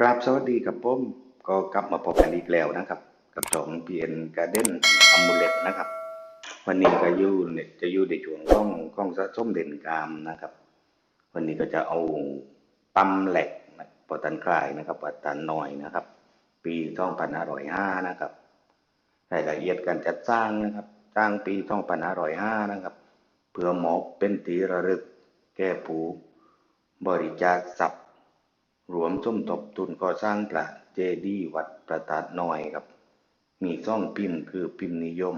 กราบสวัสดีกับผมก็กลับมาพบกันอีกแล้วนะครับ กับช่องเพียนการเด้นอัมูเลตนะครับ วันนี้ก็อยู่ในจะอยู่ในช่วงของของสะสมเด่นกามนะครับ วันนี้ก็จะเอาปั๊มแหลกปอตันคลายนะครับปอตันน้อยนะครับ ปี2505นะครับรายละเอียดการจัดสร้างนะครับสร้างปี2505นะครับ เพื่อหมอบเป็นตีระลึกแก้ผูบริจาคทรัพย์ รวมสมทบทุนก่อสร้างพระเจดีย์วัดประตาดน้อยครับ มีซ่องพิมพ์คือพิมพ์นิยม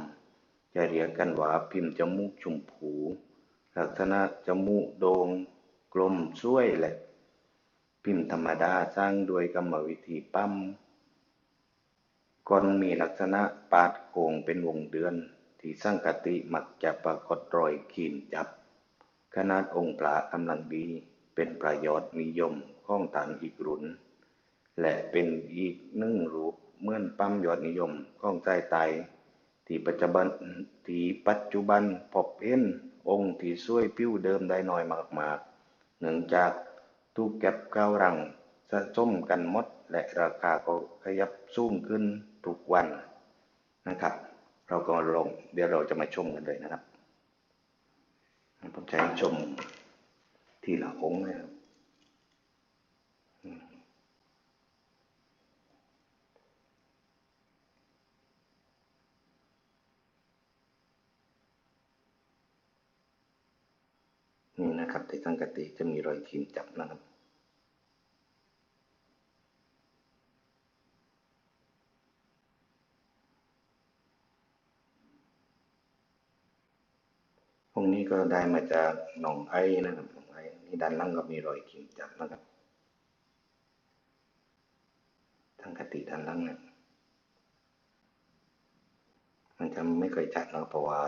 จะเรียกกันว่าพิมพ์จมูกชมพู ลักษณะจมูกโดง่งกลมสวยแหละ พิมพ์ธรรมดาสร้างโดวยกรรมวิธีปั้มก่อนมีลักษณะปาดโค้งเป็นวงเดือน ที่สร้างกติมักจะปรากฏรอยขีนจับ ขนาดองค์พระกำลังดี เป็นประโยชน์นิยมข้องทางอีกรุนและเป็นอีกหนึ่งรูปเมื่อนปั๊มยอดนิยมข้องใจไตที่ปัจจุบันที่ปัจจุบันพบเห็นองค์ที่ช่วยปิ้วเดิมได้น้อยมากๆเนื่องจากถูกเก็บเก้าวรังสะสมกันมดและราคาก็ขยับสูงขึ้นทุกวันนะครับ เราก็ลงเดี๋ยวเราจะมาชมกันเลยนะครับผมให้ชม ทีละองค์นะครับนี่นะครับที่สังกติจะมีรอยขีมจับนะครับพวกนี้ก็ได้มาจากหนองไอ้นะครับ นี่ด้านล่างก็มีรอยขีมจับนะครับทางกติด้านล่างเนี่ยมันจะไม่เคยจัดนะเพราะว่า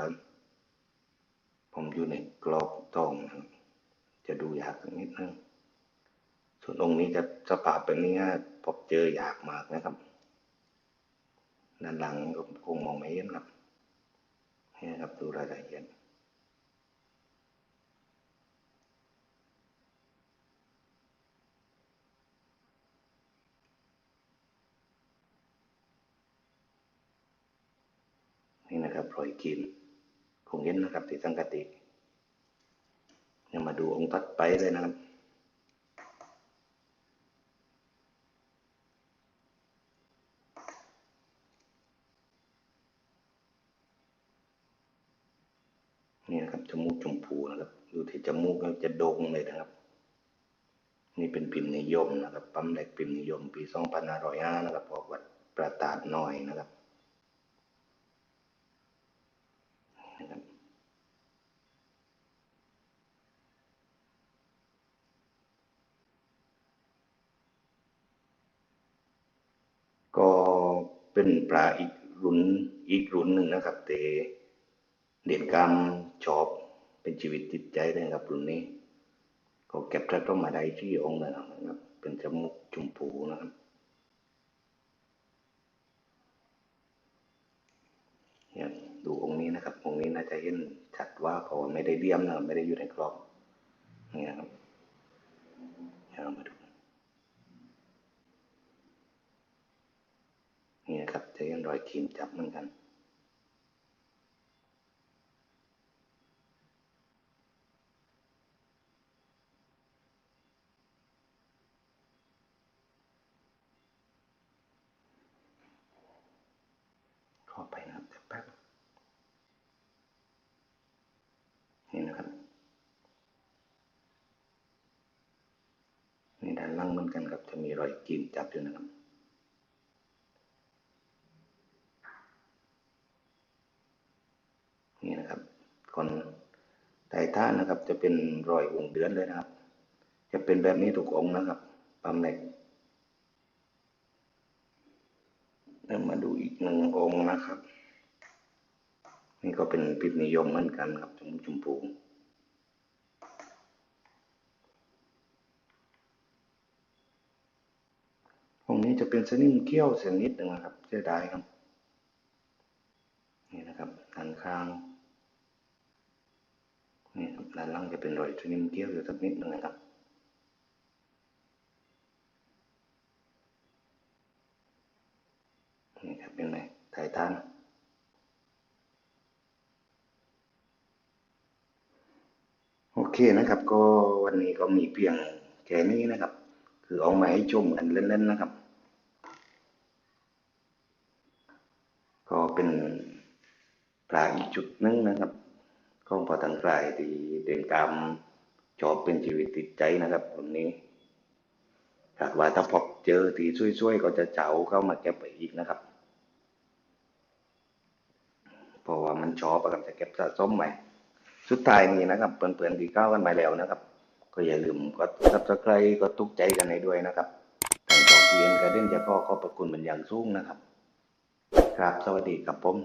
ผมอยู่ในกรอบทองนะจะดูยากนิดนึงส่วนองค์นี้จะสภาพเป็นนี้ฮะพบเจอยากมากนะครับด้านหลังก็คงมองไม่เห็นครับนี่นะครับดูรายละเอียด นี่นะครับรอยกินคงเห็นนะครับที่สังกติยังมาดูองค์ตัดไปเลยนะครับนี่นะครับจมูกชมพูนะครับดูที่จมูกแล้วจะโด่งเลยนะครับ นี่เป็นพิมพ์นิยมนะครับ ปั๊มเหลกพิมพ์นิยมปี 2505นะครับออกวัดประตาดน้อยนะครับ นะครับก็เป็นปลาอีกรุ่นอีกรุ่นหนึ่งนะครับแต่เด่นกรรมชอบเป็นชีวิตจิตใจนะครับรุ่นนี้ ก็เก็บทัดเข้ามาได้ที่องค์นะครับ เป็นจมูกชมพูนะครับเนี่ย ดูองค์นี้นะครับ องค์นี้น่าจะเห็นชัดว่าเพราไม่ได้เลี่ยมนะครับไม่ได้อยู่ในกรอบนี่ยครับเดี๋ยวเรามาดูนี่นะครับจะเห็นรอยขีมจับเหมือนกัน ขอไปนะครับเดี๋ยวแป๊บ นี่นะครับนี่ด้านล่างเหมือนกันครับจะมีรอยกรีมจับอยู่นะครับนี่นะครับคนไทท่านนะครับ จะเป็นรอยวงเดือนเลยนะครับ จะเป็นแบบนี้ทุกองนะครับปั๊มเหล็กแล้วมาดูอีกหนึ่งองนะครับ นี่ก็เป็นพิมพ์นิยมเหมือนกันครับชมชมพูองนี้จะเป็นสนิมเขี้ยวเสียนิดหนึ่งนะครับเสียดายครับ นี่นะครับด้านข้างนี่ครับด้านล่างจะเป็นรอยสนิมเกี้ยวอยู่สักนิดหนึ่งนะครับนี่ครับเป็นไหมถ่ายทาน โอ เคนะครับ ก็วันนี้ก็มีเพียงแค่นี้นะครับ คือเอามาให้ชมกันเล่นๆนะครับ ก็เป็นปลาอีกจุดหนึงนะครับของพอตังกลายที่เด่นกรรมชอบเป็นชีวิตติดใจนะครับตรงนี้คาว่าถ้าพบเจอที่ช่วยๆก็จะเจ้าเข้ามาเก็บไปอีกนะครับเพราะว่ามันชอบอะครับจะเก็บสะสมไว้ สุดท้ายนี้นะครับเพื่อนๆที่เข้ากันมาแล้วนะครับ ก็อย่าลืมกด subscribe ก็ตุกใจกันในด้วยนะครับทางสองเพียนกระเด้นจะก็ขอบพระคุณเป็นอย่างสูงนะครับ ครับสวัสดีครับผม